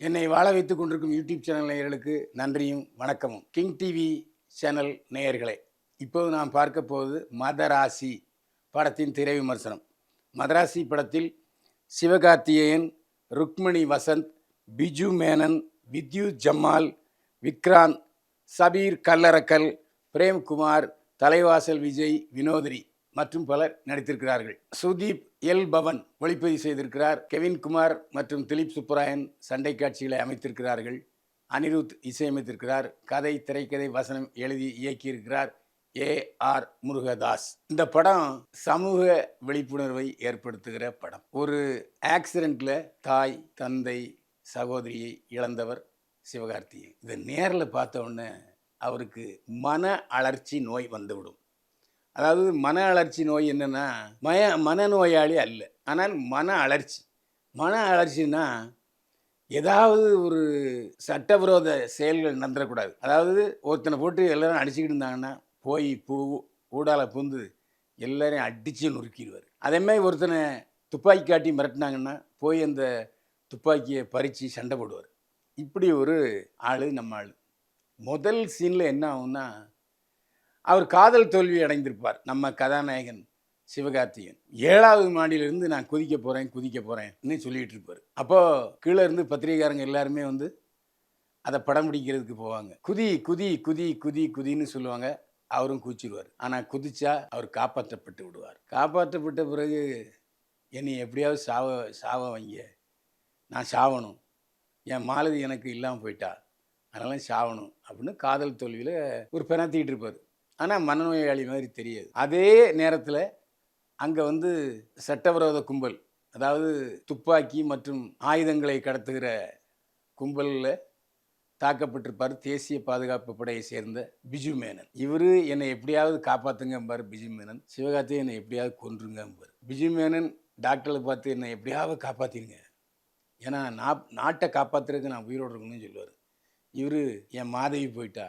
என்னை வாழ வைத்துக் கொண்டிருக்கும் யூடியூப் சேனல் நேயர்களுக்கு நன்றியும் வணக்கமும். கிங் டிவி சேனல் நேயர்களே இப்போது நாம் பார்க்க போவது மதராசி படத்தின் திரை விமர்சனம். மதராசி படத்தில் சிவகார்த்திகேயன் ருக்மிணி வசந்த் பிஜு மேனன் வித்யுத் ஜம்மால் விக்ராந்த் சபீர் கல்லறக்கல் பிரேம்குமார் தலைவாசல் விஜய் வினோதினி. மற்றும் பலர் நடித்திருக்கிறார்கள். சுதீப் எல். பவன் ஒளிப்பதிவு செய்திருக்கிறார். கெவின்குமார் மற்றும் திலீப் சுப்பராயன் சண்டை காட்சிகளை அமைத்திருக்கிறார்கள். அனிருத் இசையமைத்திருக்கிறார். கதை திரைக்கதை வசனம் எழுதி இயக்கியிருக்கிறார். ஏ. ஆர். முருகதாஸ். இந்த படம் சமூக விழிப்புணர்வை ஏற்படுத்துகிற படம். ஒரு ஆக்சிடெண்ட்ல தாய் தந்தை சகோதரியை இழந்தவர் சிவகார்த்திகேயன். இதை நேரில் பார்த்த உடனே அவருக்கு மன அலர்ச்சி நோய் வந்துவிடும். அதாவது மன அலர்ச்சி நோய் என்னன்னா மய மனநோயாளி அல்ல. ஆனால் மன அலர்ச்சி மன அலர்ச்சின்னா ஏதாவது ஒரு சட்டவிரோத செயல்கள் நடந்துடக்கூடாது. அதாவது ஒருத்தனை போட்டு எல்லோரும் அடிச்சுக்கிட்டு இருந்தாங்கன்னா போய் பூ ஊடால பூந்து எல்லோரையும் அடித்து நொறுக்கிடுவார். அதேமாதிரி ஒருத்தனை துப்பாக்கி காட்டி மிரட்டினாங்கன்னா போய் அந்த துப்பாக்கியை பறித்து சண்டை போடுவார். இப்படி ஒரு ஆள் நம்ம ஆள். முதல் சீனில் என்ன ஆகும்னா அவர் காதல் தோல்வி அடைந்திருப்பார். நம்ம கதாநாயகன் சிவகார்த்திகேயன். ஏழாவது மாடியிலிருந்து நான் குதிக்க போகிறேன் குதிக்க போகிறேன்னு சொல்லிகிட்டு இருப்பார். அப்போது கீழே இருந்து பத்திரிகைக்காரங்க எல்லாருமே வந்து அதை படம் பிடிக்கிறதுக்கு போவாங்க. குதி குதி குதி குதி குதின்னு சொல்லுவாங்க. அவரும் கூச்சிடுவார் ஆனால் குதிச்சா அவர் காப்பாற்றப்பட்டு விடுவார். காப்பாற்றப்பட்ட பிறகு என்னை எப்படியாவது சாவ சாவ வைங்க. நான் சாவணும். என் மாலதி எனக்கு இல்லாமல் போயிட்டா. அதனால சாவணும் அப்படின்னு காதல் தோல்வியில் ஒரு பெணத்திக்கிட்டு இருப்பார் ஆனால் மனநோயாளி மாதிரி தெரியாது. அதே நேரத்தில் அங்கே வந்து சட்டவிரோத கும்பல் அதாவது துப்பாக்கி மற்றும் ஆயுதங்களை கடத்துகிற கும்பலில் தாக்கப்பட்டிருப்பார் தேசிய பாதுகாப்பு படையை சேர்ந்த பிஜு மேனன். இவர் என்னை எப்படியாவது காப்பாற்றுங்கம்பார் பிஜு மேனன். சிவகார்த்தியை என்னை எப்படியாவது கொன்றுங்கம்பார். பிஜு மேனன் டாக்டரை பார்த்து என்னை எப்படியாவது காப்பாற்றிருங்க ஏன்னா நான் நாட்டை காப்பாற்றுறதுக்கு நான் உயிரோடு இருக்கணும்னு சொல்லுவார். இவர் என் மாதவி போயிட்டா.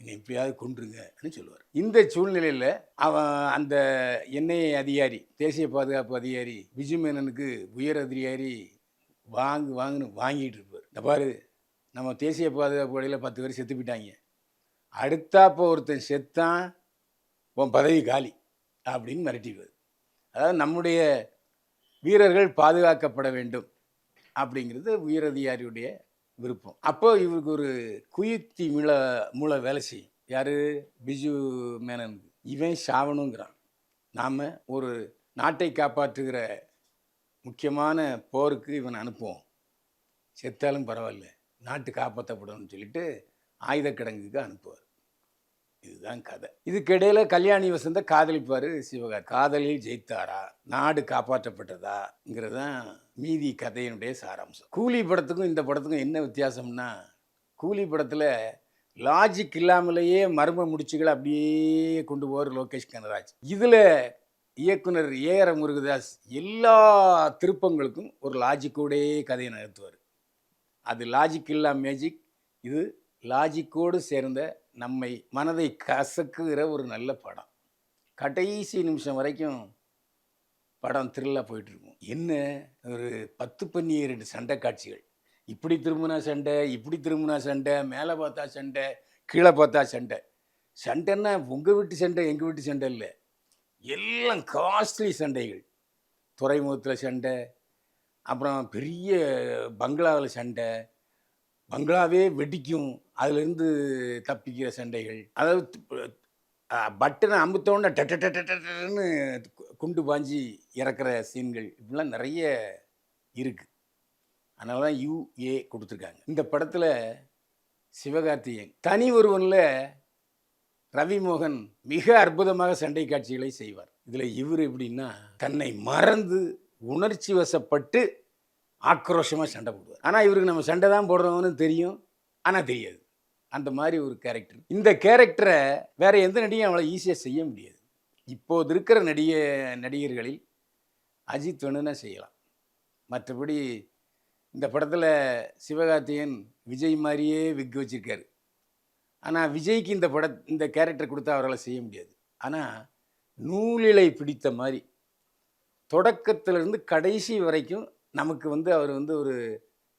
என்னை எப்படியாவது கொன்றுங்கன்னு சொல்லுவார். இந்த சூழ்நிலையில் அவன் அந்த எண்ணெய் அதிகாரி தேசிய பாதுகாப்பு அதிகாரி பிஜு மேனனுக்கு உயர் அதிகாரி வாங்கு வாங்குன்னு வாங்கிட்டு இருப்பார். இந்த பாரு நம்ம தேசிய பாதுகாப்பு படையில் பத்து பேர் செத்து போயிட்டாங்க. அடுத்தாப்போ ஒருத்தன் செத்தான் உன் பதவி காலி அப்படின்னு மிரட்டிடுவார். அதாவது நம்முடைய வீரர்கள் பாதுகாக்கப்பட வேண்டும் அப்படிங்கிறது உயரதிகாரியுடைய விருப்பம். அப்போ இவருக்கு ஒரு குயுத்தி மூல மூளை வேலை செய்யும். யார்? பிஜு மேனனுக்கு. இவன் சாவணுங்கிறான். நாம் ஒரு நாட்டை காப்பாற்றுகிற முக்கியமான போருக்கு இவன் அனுப்புவோம். செத்தாலும் பரவாயில்ல. நாட்டு காப்பாற்றப்படும்னு சொல்லிட்டு ஆயுதக்கிடங்குக்கு அனுப்புவார். இதுதான் கதை. இதுக்கிடையில் கல்யாணி வசந்த காதலிப்பார் சிவகா காதலில் ஜெயித்தாரா? நாடு காப்பாற்றப்பட்டதாங்கிறது தான் மீதி கதையினுடைய சாராம்சம். கூலி படத்துக்கும் இந்த படத்துக்கும் என்ன வித்தியாசம்னா கூலி படத்தில் லாஜிக் இல்லாமலேயே மர்ம முடிச்சுகளை அப்படியே கொண்டு போவார் லோகேஷ் கனராஜ். இதில் இயக்குனர் ஏஆர் முருகதாஸ் எல்லா திருப்பங்களுக்கும் ஒரு லாஜிக்கோடையே கதையை நகர்த்துவார். அது லாஜிக் இல்லா மேஜிக் இது லாஜிக்கோடு சேர்ந்த நம்மை மனதை கசக்குகிற ஒரு நல்ல படம். கடைசி நிமிஷம் வரைக்கும் படம் த்ரில்லாக போயிட்டுருக்கும். என்ன? ஒரு பத்து பன்னிரண்டு சண்டை காட்சிகள். இப்படி திரும்பினா சண்டை இப்படி திரும்பினா சண்டை மேலே பார்த்தா சண்டை கீழே பார்த்தா சண்டை. சண்டைன்னா உங்கள் வீட்டு சண்டை எங்கள் வீட்டு சண்டை இல்லை. எல்லாம் காஸ்ட்லி சண்டைகள். துறைமுகத்தில் சண்டை அப்புறம் பெரிய பங்களாவில் சண்டை பங்களாவே வெடிக்கும். அதுலேருந்து தப்பிக்கிற சண்டைகள். அதாவது பட்டனை அமுத்தோன்னு டட்ட டட்ட டட்டுன்னு குண்டு பாஞ்சி இறக்குற சீன்கள் இப்படிலாம் நிறைய இருக்குது அதனால தான் யூஏ கொடுத்துருக்காங்க. இந்த படத்தில் சிவகார்த்திகேயன் தனி ஒருவனில் ரவிமோகன் மிக அற்புதமாக சண்டை காட்சிகளை செய்வார். இதில் இவர் எப்படின்னா தன்னை மறந்து உணர்ச்சி வசப்பட்டு ஆக்ரோஷமாக சண்டை போடுவார். ஆனால் இவருக்கு நம்ம சண்டை தான் போடுறோம்னு தெரியும். ஆனால் தெரியாது. அந்த மாதிரி ஒரு கேரக்டர் இந்த கேரக்டரை வேற எந்த நடிகையும் அவளை ஈஸியாக செய்ய முடியாது. இப்போது இருக்கிற நடிக நடிகர்களில் அஜித் வேணும்னா செய்யலாம். மற்றபடி இந்த படத்தில் சிவகார்த்திகேயன் விஜய் மாதிரியே விக் வச்சுருக்காரு. ஆனால் விஜய்க்கு இந்த பட இந்த கேரக்டர் கொடுத்தா அவரால் செய்ய முடியாது. ஆனால் நூலிலை பிடித்த மாதிரி தொடக்கத்திலிருந்து கடைசி வரைக்கும் நமக்கு வந்து அவர் வந்து ஒரு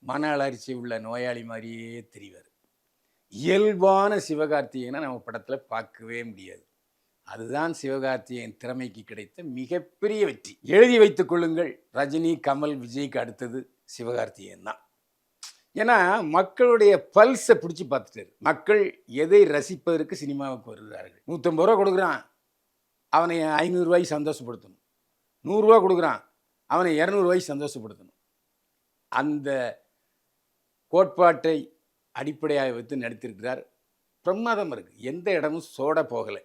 மன அலர்ச்சி உள்ள நோயாளி மாதிரியே தெரிவார். இயல்பான சிவகார்த்திகேயனை நம்ம படத்தில் பார்க்கவே முடியாது. அதுதான் சிவகார்த்திகேயன் திறமைக்கு கிடைத்த மிகப்பெரிய வெற்றி. எழுதி வைத்துக் கொள்ளுங்கள். ரஜினி கமல் விஜய்க்கு அடுத்தது சிவகார்த்திகேயன் தான். ஏன்னா மக்களுடைய பல்ஸை பிடிச்சி பார்த்துட்டாரு. மக்கள் எதை ரசிப்பதற்கு சினிமாவுக்கு வருகிறார்கள். நூற்றம்பது ரூபா கொடுக்குறான். அவனை ஐநூறுரூவாய்க்கு சந்தோஷப்படுத்தணும். நூறுரூவா கொடுக்குறான். அவனை இரநூறுவாய்க்கு சந்தோஷப்படுத்தணும். அந்த கோட்பாட்டை அடிப்படையாக வைத்து நடித்திருக்கிறார். பிரமாதம் இருக்குது எந்த இடமும் சோட போகலை.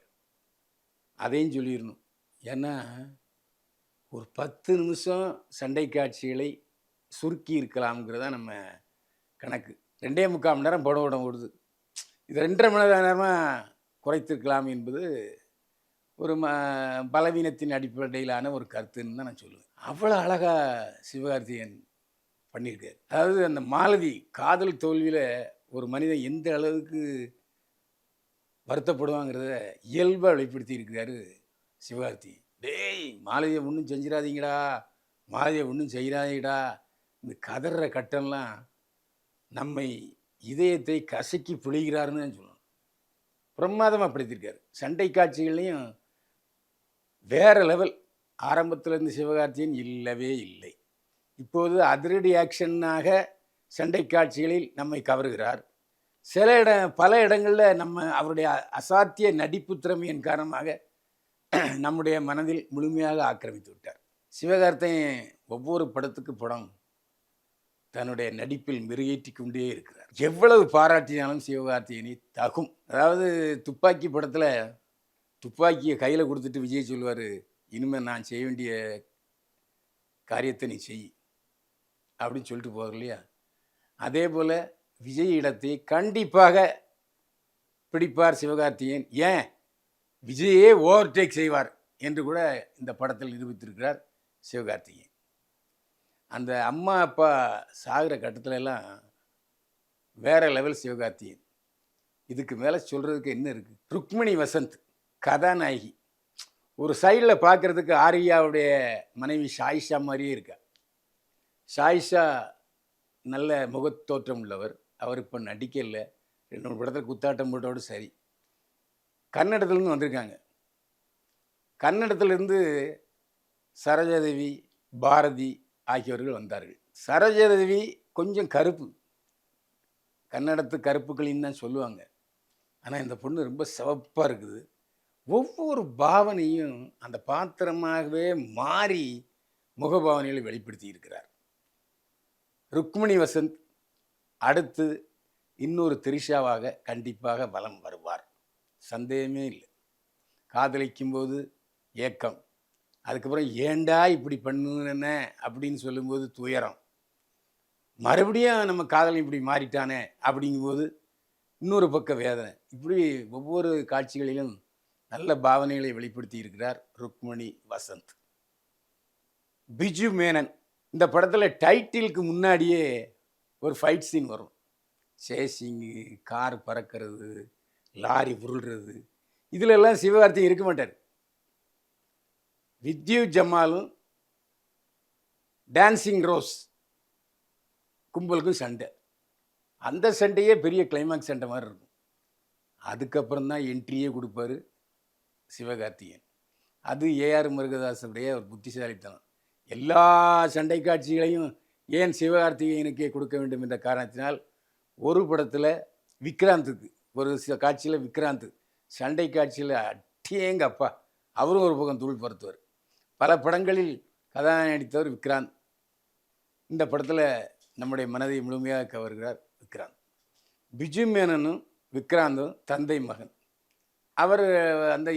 அதையும் சொல்லிடணும். ஏன்னா ஒரு பத்து நிமிஷம் சண்டை காட்சிகளை சுருக்கி இருக்கலாம்ங்கிறதா நம்ம கணக்கு. ரெண்டே முக்கால் மணி நேரம் படம் விடம் ஓடுது இது ரெண்டரை மணி நேரமாக குறைத்திருக்கலாம் என்பது ஒரு ம பலவீனத்தின் அடிப்படையிலான ஒரு கருத்துன்னு தான் நான் சொல்லுவேன். அவ்வளோ அழகாக சிவகார்த்திகேயன் பண்ணியிருக்காரு. அதாவது அந்த மாலதி காதல் தோல்வியில் ஒரு மனிதன் எந்த அளவுக்கு வருத்தப்படுவாங்கிறத இயல்பாக வெளிப்படுத்தி இருக்கிறாரு சிவகார்த்தி. டேய் மாலதியை ஒன்றும் செஞ்சிடாதீங்கடா மாலதியை ஒன்றும் செய்கிறாதீங்கடா இந்த கதற கட்டம்லாம் நம்மை இதயத்தை கசக்கி புழிகிறாருன்னு தான் சொல்லணும். பிரமாதமாக படுத்திருக்காரு. சண்டை காட்சிகள்லையும் வேறு லெவல் ஆரம்பத்தில் இருந்து சிவகார்த்தியன் இல்லவே இல்லை. இப்போது அதிரடி ஆக்ஷனாக சண்டை காட்சிகளில் நம்மை கவருகிறார். சில இட பல இடங்களில் நம்ம அவருடைய அசாத்திய நடிப்பு திறமையின் காரணமாக நம்முடைய மனதில் முழுமையாக ஆக்கிரமித்து விட்டார். சிவகார்த்தையன் ஒவ்வொரு படத்துக்கு படம் தன்னுடைய நடிப்பில் மெருகேற்றி கொண்டே இருக்கிறார். எவ்வளவு பாராட்டினாலும் சிவகார்த்தியனை தகும். அதாவது துப்பாக்கி படத்தில் துப்பாக்கியை கையில் கொடுத்துட்டு விஜய் சொல்லுவார் இனிமேல் நான் செய்ய வேண்டிய காரியத்தை நீ செய் அப்படின்னு சொல்லிட்டு போகிற இல்லையா? அதே போல் விஜய் இடத்தை கண்டிப்பாக பிடிப்பார் சிவகார்த்திகேயன். ஏன்? விஜயே ஓவர்டேக் செய்வார் என்று கூட இந்த படத்தில் நிரூபித்திருக்கிறார் சிவகார்த்திகேயன். அந்த அம்மா அப்பா சாகிற கட்டத்துல எல்லாம் வேற லெவல் சிவகார்த்தியன் இதுக்கு மேலே சொல்கிறதுக்கு என்ன இருக்குது ருக்மிணி வசந்த் கதாநாயகி. ஒரு சைடில் பார்க்குறதுக்கு ஆரியாவுடைய மனைவி ஷாயிஷா மாதிரியே இருக்கா. ஷாயிஷா நல்ல முகத்தோற்றம் உள்ளவர். அவர் இப்போ நடிக்கல ரெண்டு மூணு படத்தில் குத்தாட்டம் போட்டோடு சரி. கன்னடத்துலேருந்து வந்திருக்காங்க. கன்னடத்துலேருந்து சரோஜாதேவி பாரதி ஆகியவர்கள் வந்தார்கள். சரோஜாதேவி கொஞ்சம் கருப்பு. கன்னடத்து கருப்புகளின்னு தான் சொல்லுவாங்க. ஆனால் இந்த பொண்ணு ரொம்ப சிவப்பாக இருக்குது. ஒவ்வொரு பாவனையும் அந்த பாத்திரமாகவே மாறி முகபாவனைகளை வெளிப்படுத்தி இருக்கிறார். ருக்மிணி வசந்த் அடுத்து இன்னொரு திரிஷாவாக கண்டிப்பாக வலம் வருவார். சந்தேகமே இல்லை. காதலிக்கும் போது ஏக்கம். அதுக்கப்புறம் ஏண்டா இப்படி பண்ணுன? அப்படின்னு சொல்லும்போது துயரம். மறுபடியும் நம்ம காதலன் இப்படி மாறிட்டானே? அப்படிங்கும்போது இன்னொரு பக்க வேதனை. இப்படி ஒவ்வொரு காட்சிகளிலும் நல்ல பாவனைகளை வெளிப்படுத்தி இருக்கிறார் ருக்மணி வசந்த். பிஜு மேனன் இந்த படத்தில் டைட்டிலுக்கு முன்னாடியே ஒரு ஃபைட் சீன் வரும். சேசிங்கு கார் பறக்கிறது லாரி உருள்றது. இதிலெல்லாம் சிவகார்த்திகை இருக்க மாட்டார். வித்யு ஜமாலும் டான்சிங் ரோஸ் கும்பலுக்கும் சண்டை. அந்த சண்டையே பெரிய கிளைமாக்ஸ் சண்டை மாதிரி இருக்கும். அதுக்கப்புறம் தான் என்ட்ரியே கொடுப்பாரு சிவகார்த்திகேயன். அது ஏஆர் முருகதாசனுடைய ஒரு புத்திசாலித்தனம். எல்லா சண்டை காட்சிகளையும் ஏன் சிவகார்த்திகேயனுக்கே கொடுக்க வேண்டும் என்ற காரணத்தினால் ஒரு படத்தில் விக்ராந்துக்கு ஒரு சில காட்சியில் விக்ராந்த் சண்டை காட்சியில் அட்டியேங்க அப்பா அவரும் ஒரு பக்கம் தூள் பருத்துவார். பல படங்களில் கதாநாயகன் நடித்தவர் விக்ராந்த். இந்த படத்தில் நம்முடைய மனதை முழுமையாக கவர்கிறார் விக்ராந்த். பிஜு மேனனும் விக்ராந்தும் தந்தை மகன். அவர் அந்த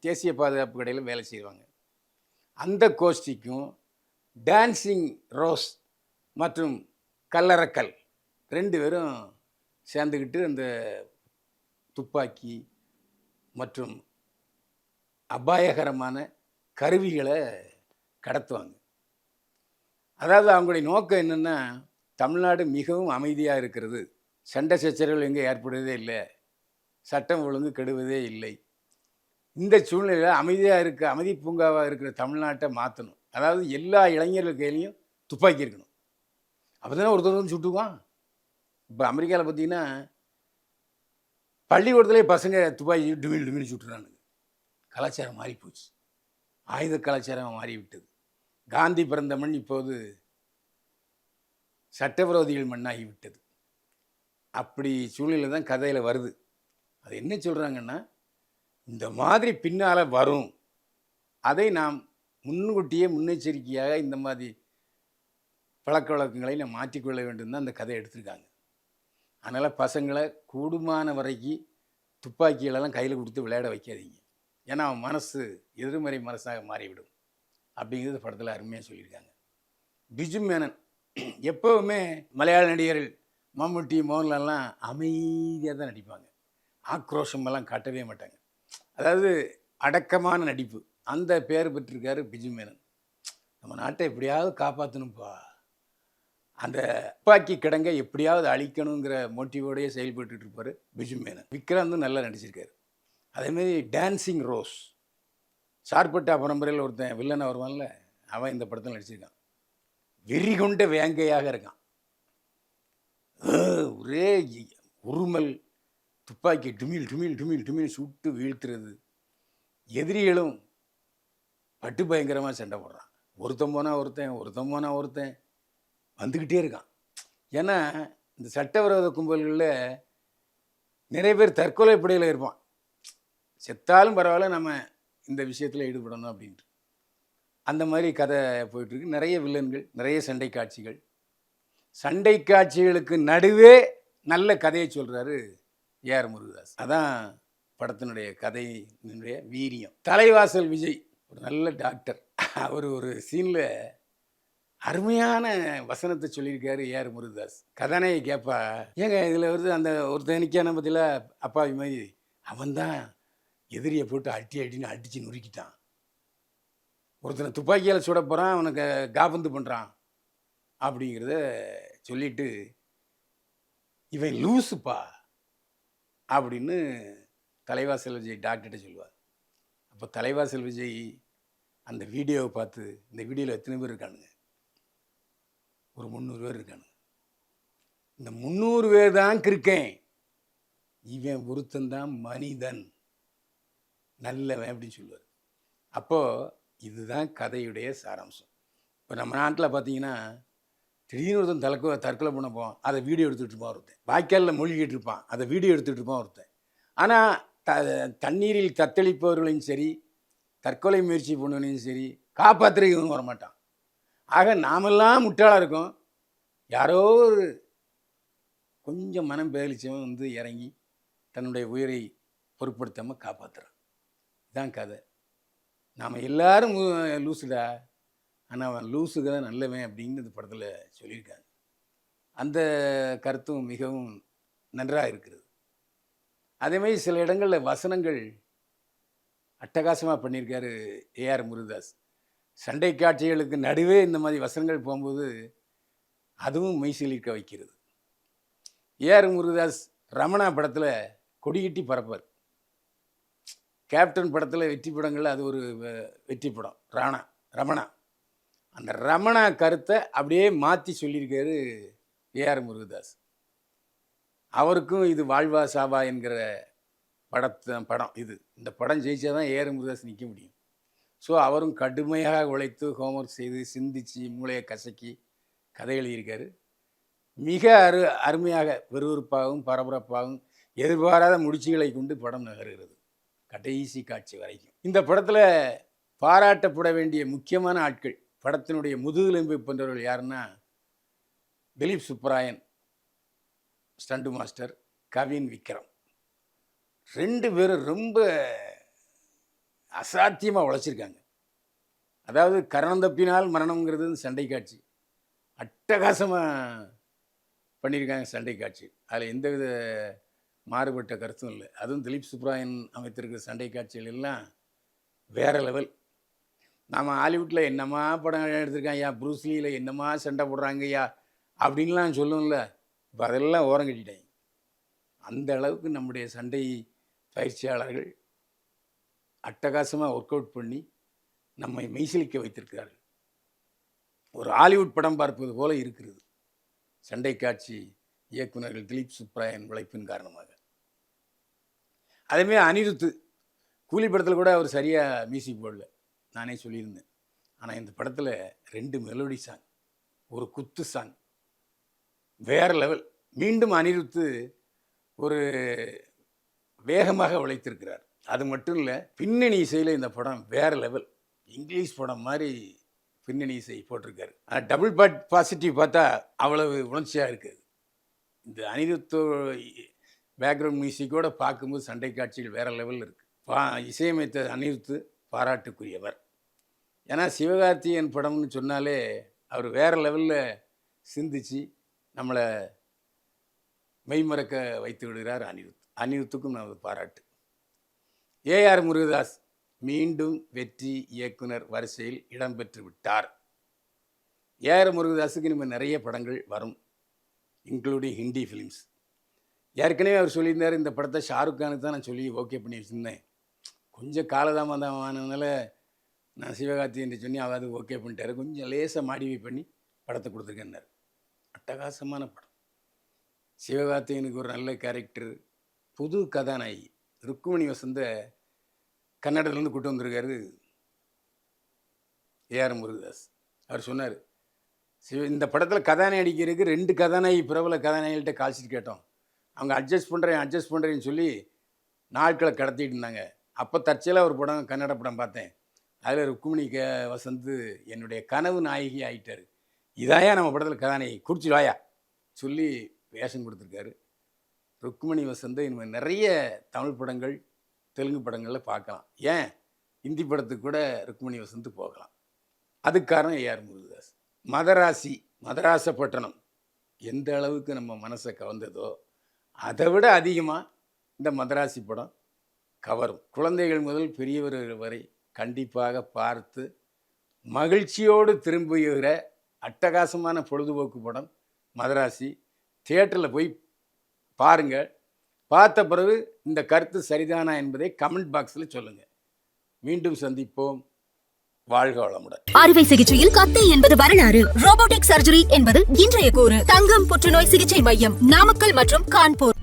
தேசிய பாதுகாப்பு கடையில் வேலை செய்வாங்க. அந்த கோஷ்டிக்கும் டான்சிங் ரோஸ் மற்றும் கல்லறக்கல். ரெண்டு பேரும் சேர்ந்துக்கிட்டு அந்த துப்பாக்கி மற்றும் அபாயகரமான கருவிகளை கடத்துவாங்க. அதாவது அவங்களுடைய நோக்கம் என்னென்னா தமிழ்நாடு மிகவும் அமைதியாக இருக்கிறது. சண்டை சச்சரவுகள் எங்கே ஏற்படுவதே இல்லை. சட்டம் ஒழுங்கு கெடுவதே இல்லை. இந்த சூழ்நிலையில் அமைதியாக இருக்க அமைதி பூங்காவாக இருக்கிற தமிழ்நாட்டை மாற்றணும் அதாவது எல்லா இளைஞர்கள் கையிலையும் துப்பாக்கி இருக்கணும். அப்போ தானே ஒருத்தர் வந்து சுட்டுவான் இப்போ அமெரிக்காவில் பார்த்தீங்கன்னா பள்ளிக்கூடத்துலேயே பசங்க துப்பாக்கி டுமில் டுமில் சுட்டுறானுங்க. கலாச்சாரம் மாறி போச்சு ஆயுத கலாச்சாரம் மாறிவிட்டது. காந்தி பிறந்த மண் இப்போது சட்டவிரோதிகள் மண்ணாகிவிட்டது. அப்படி சூழ்நிலை தான் கதையில் வருது. அது என்ன சொல்கிறாங்கன்னா இந்த மாதிரி பின்னால் வரும். அதை நாம் முன்கூட்டியே முன்னெச்சரிக்கையாக இந்த மாதிரி பழக்க வழக்கங்களை நான் மாற்றிக்கொள்ள வேண்டும் தான் அந்த கதை எடுத்திருக்காங்க. அதனால் பசங்களை கூடுமான வரைக்கும் துப்பாக்கிகளெல்லாம் கையில் கொடுத்து விளையாட வைக்காதீங்க. ஏன்னா அவன் மனசு எதிர்மறை மனசாக மாறிவிடும். அப்படிங்கிறது படத்தில் அருமையாக சொல்லியிருக்காங்க. பிஜு மேனன் எப்போவுமே மலையாள நடிகர்கள் மம்முட்டி மோகன்லால்லாம் அமைதியாக தான் நடிப்பாங்க. ஆக்ரோஷமெல்லாம் காட்டவே மாட்டாங்க. அதாவது அடக்கமான நடிப்பு. அந்த பேர் பெற்றிருக்காரு பிஜுமேனன் நம்ம நாட்டை எப்படியாவது காப்பாற்றணும்ப்பா அந்த துப்பாக்கி கிடங்க எப்படியாவது அழிக்கணுங்கிற மோட்டிவோடையே செயல்பட்டு இருப்பார் பிஜுமேனன் விக்ராந்தும் நல்லா நடிச்சிருக்காரு. அதேமாரி டான்சிங் ரோஸ் சார்பட்டா பரம்பரையில் ஒருத்தன் வில்லனை வருவான்ல அவன் இந்த படத்தில் நடிச்சிருக்கான். வெறி கொண்ட வேங்கையாக இருக்கான். ஒரே உருமல் துப்பாக்கி டுமில் டுமில் டுமில் டுமில் சுட்டு வீழ்த்துறது. எதிரிகளும் பட்டு பயங்கரமாக சண்டை போடுறான். ஒருத்தன் போனால் ஒருத்தன் ஒருத்தன் போனால் ஒருத்தன். வந்துக்கிட்டே இருக்கான். ஏன்னா இந்த சட்டவிரோத கும்பல்களில் நிறைய பேர் தற்கொலை படையில் இருப்பான். செத்தாலும் பரவாயில்ல நம்ம இந்த விஷயத்தில் ஈடுபடணும் அப்படின்ட்டு. அந்த மாதிரி கதை போயிட்டுருக்கு. நிறைய வில்லன்கள் நிறைய சண்டை காட்சிகள். சண்டை காட்சிகளுக்கு நடுவே நல்ல கதையை சொல்கிறாரு ஏஆர் முருகதாஸ். அதான் படத்தினுடைய கதையினுடைய வீரியம். தலைவாசல் விஜய். ஒரு நல்ல டாக்டர். அவர் ஒரு சீனில் அருமையான வசனத்தை சொல்லியிருக்காரு ஏஆர் முருகதாஸ். கதாநாயகி கேட்பா ஏங்க இதில் வருது அந்த ஒருத்தன் நிற்கான பற்றில அப்பாவி மாதிரி. அவன்தான் எதிரியை போட்டு அட்டி அட்டின்னு அடித்து நொறுக்கிட்டான். ஒருத்தனை துப்பாக்கியால் சுட போகிறான் அவனுக்கு காபந்து பண்ணுறான் அப்படிங்கிறத சொல்லிட்டு இவன் லூசுப்பா. அப்படின்னு தலைவாசல் விஜய் டாக்டர்கிட்ட சொல்லுவார். அப்போ தலைவாசல் விஜய் அந்த வீடியோவை பார்த்து இந்த வீடியோவில் எத்தனை பேர் இருக்கானுங்க? ஒரு முந்நூறு பேர் இருக்கானுங்க. இந்த முந்நூறு பேர் தான் கிருக்கேன். இவன் ஒருத்தன் மனிதன். நல்லவன் அப்படின்னு சொல்லுவார். அப்போது இதுதான் கதையுடைய சாராம்சம். இப்போ நம்ம நாட்டில் பார்த்தீங்கன்னா திடீர்னு ஒருத்தன் தற்கொலை தற்கொலை பண்ண போவான். அதை வீடியோ எடுத்துகிட்டு இருப்பான் ஒருத்தன். வாய்க்காலில் மூழ்கிட்டு இருப்பான். அதை வீடியோ எடுத்துகிட்டு இருப்பான் ஒருத்தன். ஆனால் த தண்ணீரில் தத்தளிப்பவர்களையும் சரி தற்கொலை முயற்சி பண்ணுவனையும் சரி காப்பாற்றுறதுக்கு இவங்க வரமாட்டான் ஆக நாமெல்லாம் முட்டாளாக இருக்கோம். யாரோ ஒரு கொஞ்சம் மனம் பேலிச்சவன் வந்து இறங்கி தன்னுடைய உயிரை பொருட்படுத்தாமல் காப்பாற்றுறான் இதான் கதை. நாம் எல்லாரும் லூசுடா. ஆனால் அவன் லூசுக்கு தான் நல்லவன் அப்படின்னு இந்த படத்தில் சொல்லியிருக்காங்க. அந்த கருத்தும் மிகவும் நன்றாக இருக்கிறது. அதேமாதிரி சில இடங்களில் வசனங்கள் அட்டகாசமாக பண்ணியிருக்காரு ஏஆர் முருகதாஸ். சண்டை காட்சிகளுக்கு நடுவே இந்த மாதிரி வசனங்கள் போகும்போது அதுவும் மெய்சிலிருக்க வைக்கிறது. ஏஆர் முருகதாஸ் ரமணா படத்தில் கொடிகட்டி பறப்பார். கேப்டன் படத்தில் வெற்றி படங்கள் அது ஒரு வெற்றி படம். ராணா ரமணா. அந்த ரமணா கருத்தை அப்படியே மாற்றி சொல்லியிருக்காரு ஏஆர் முருகதாஸ். அவருக்கும் இது வாழ்வா சாவா என்கிற படத்த படம் இது. இந்த படம் ஜெயிச்சா தான் ஏஆர் முருகாஸ் நிற்க முடியும். ஸோ அவரும் கடுமையாக உழைத்து ஹோம்ஒர்க் செய்து சிந்தித்து மூளையை கசக்கி கதை எழுதியிருக்காரு. மிக அரு அருமையாக விறுவிறுப்பாகவும் பரபரப்பாகவும் எதிர்பாராத முடிச்சுகளை கொண்டு படம் நகருகிறது. கடைசி காட்சி வரைக்கும். இந்த படத்தில் பாராட்டப்பட வேண்டிய முக்கியமான ஆட்கள் படத்தினுடைய முதுகெலும்பு போன்றவர்கள் யாருன்னா திலீப் சுப்ராயன் ஸ்டண்டு மாஸ்டர் கவின் விக்ரம். ரெண்டு பேரும் ரொம்ப அசாத்தியமாக உழைச்சிருக்காங்க. அதாவது கரணம் தப்பினால் மரணம்ங்கிறது சண்டை காட்சி. அட்டகாசமாக பண்ணியிருக்காங்க சண்டை காட்சி. அதில் எந்தவித மாறுபட்ட கருத்தும் இல்லை. அதுவும் திலீப் சுப்ராயன் அமைத்திருக்கிற சண்டை காட்சிகள் எல்லாம் வேற லெவல். நாம் ஹாலிவுட்டில் என்னமா படம் எடுத்திருக்காங்க ஐயா ப்ரூஸ்லியில் என்னமா சண்டை போடுறாங்க ஐயா அப்படின்லாம் சொல்லுவோம்ல இப்போ அதெல்லாம் ஓரம் கட்டிட்டேன் அந்த அளவுக்கு நம்முடைய சண்டை பயிற்சியாளர்கள் அட்டகாசமாக ஒர்க் அவுட் பண்ணி நம்மை மெய்சிலிக்க வைத்திருக்கிறார்கள். ஒரு ஹாலிவுட் படம் பார்ப்பது போல இருக்கிறது. சண்டை காட்சி இயக்குனர்கள் திலீப் சுப்ராயன் உழைப்பின் காரணமாக. அதேமாரி அனிருத்து கூலி படத்தில் கூட அவர் சரியாக மியூசிக் போடல. நானே சொல்லியிருந்தேன். ஆனால் இந்த படத்தில் ரெண்டு மெலோடி சாங் ஒரு குத்து சாங் வேற லெவல் மீண்டும் அனிருத்து ஒரு வேகமாக உழைத்திருக்கிறார். அது மட்டும் இல்லை பின்னணி இசையில் இந்த படம் வேற லெவல் இங்கிலீஷ் படம் மாதிரி பின்னணி இசை போட்டிருக்காரு. ஆனால் டபுள் பாட் பாசிட்டிவ் பார்த்தா அவ்வளவு உணர்ச்சியாக இருக்குது இந்த அனிருத்து பேக்ரவுண்ட் மியூசிக்கோட பார்க்கும்போது சண்டை காட்சிகள் வேறு லெவலில் இருக்குது பா இசையமைத்த அனிருத்து பாராட்டுக்குரியவர். ஏன்னா சிவகார்த்திகேயன் படம்னு சொன்னாலே அவர் வேற லெவலில் சிந்திச்சு நம்மளை மெய்மறக்க வைத்து விடுகிறார் அனிருத். அனிருத்துக்கும் நமது பாராட்டு. ஏஆர் முருகதாஸ் மீண்டும் வெற்றி இயக்குனர் வரிசையில் இடம்பெற்று விட்டார். ஏஆர் முருகதாஸுக்கு இனிமேல் நிறைய படங்கள் வரும் இன்க்ளூடிங் ஹிந்தி ஃபிலிம்ஸ் ஏற்கனவே அவர் சொல்லியிருந்தார் இந்த படத்தை ஷாருக் கானுக்கு தான் நான் சொல்லி ஓகே பண்ணி வச்சுருந்தேன். கொஞ்சம் காலதாமதம் ஆனதுனால நான் சிவகார்த்திகேயன் சொன்னி அவர் ஓகே பண்ணிட்டாரு. கொஞ்சம் லேசாக மாடிவை பண்ணி படத்தை கொடுத்துருக்கேன்னார். அட்டகாசமான படம். சிவகார்த்திகனுக்கு ஒரு நல்ல கேரக்டர் புது கதாநாயகி ருக்குமணி வசந்த கன்னடத்துலேருந்து கூட்டு வந்திருக்காரு ஏஆர் முருகதாஸ். அவர் சொன்னார் சிவ இந்த படத்தில் கதாநாயகி அடிக்கிறதுக்கு ரெண்டு கதாநாயகி பிரபல கதாநாயகிகிட்ட காய்ச்சிட்டு கேட்டோம். அவங்க அட்ஜஸ்ட் பண்ணுறேன் அட்ஜஸ்ட் பண்ணுறேன்னு சொல்லி நாட்களை கடத்திட்டு இருந்தாங்க. அப்போ தற்செயலாக ஒரு படம் கன்னட படம் பார்த்தேன். அதில் ருக்குமணி க வசந்து என்னுடைய கனவு நாயகி ஆகிட்டார் இதாயா நம்ம படத்தில் கதாநாயகி? குடிச்சிடுவாயா சொல்லி வேஷம் கொடுத்துருக்காரு. ருக்மணி வசந்த இனிமேல் நிறைய தமிழ் படங்கள் தெலுங்கு படங்களில் பார்க்கலாம். ஏன்? இந்தி படத்துக்கு கூட ருக்மணி வசந்த் போகலாம். அதுக்கு காரணம் ஏஆர் முருகதாஸ். மதராசி மதராசப்பட்டணம் எந்த அளவுக்கு நம்ம மனசை கவர்ந்ததோ அதை விட அதிகமாக இந்த மதராசி படம் கவரும். குழந்தைகள் முதல் பெரியவர்கள் வரை கண்டிப்பாக பார்த்து மகிழ்ச்சியோடு திரும்புகிற அட்டகாசமான பொழுதுபோக்கு படம் மதராசி. தியேட்டரில் போய் பாருங்கள் பார்த்த பிறகு இந்த கருத்து சரிதானா என்பதை கமெண்ட் பாக்ஸில் சொல்லுங்கள் மீண்டும் சந்திப்போம். வாழ்க வளமுடன். அறுவை சிகிச்சையில் கத்தை என்பது வரலாறு. ரோபோட்டிக் சர்ஜரி என்பது இன்றைய கூறு. தங்கம் புற்றுநோய் சிகிச்சை மையம் நாமக்கல் மற்றும் கான்பூர்.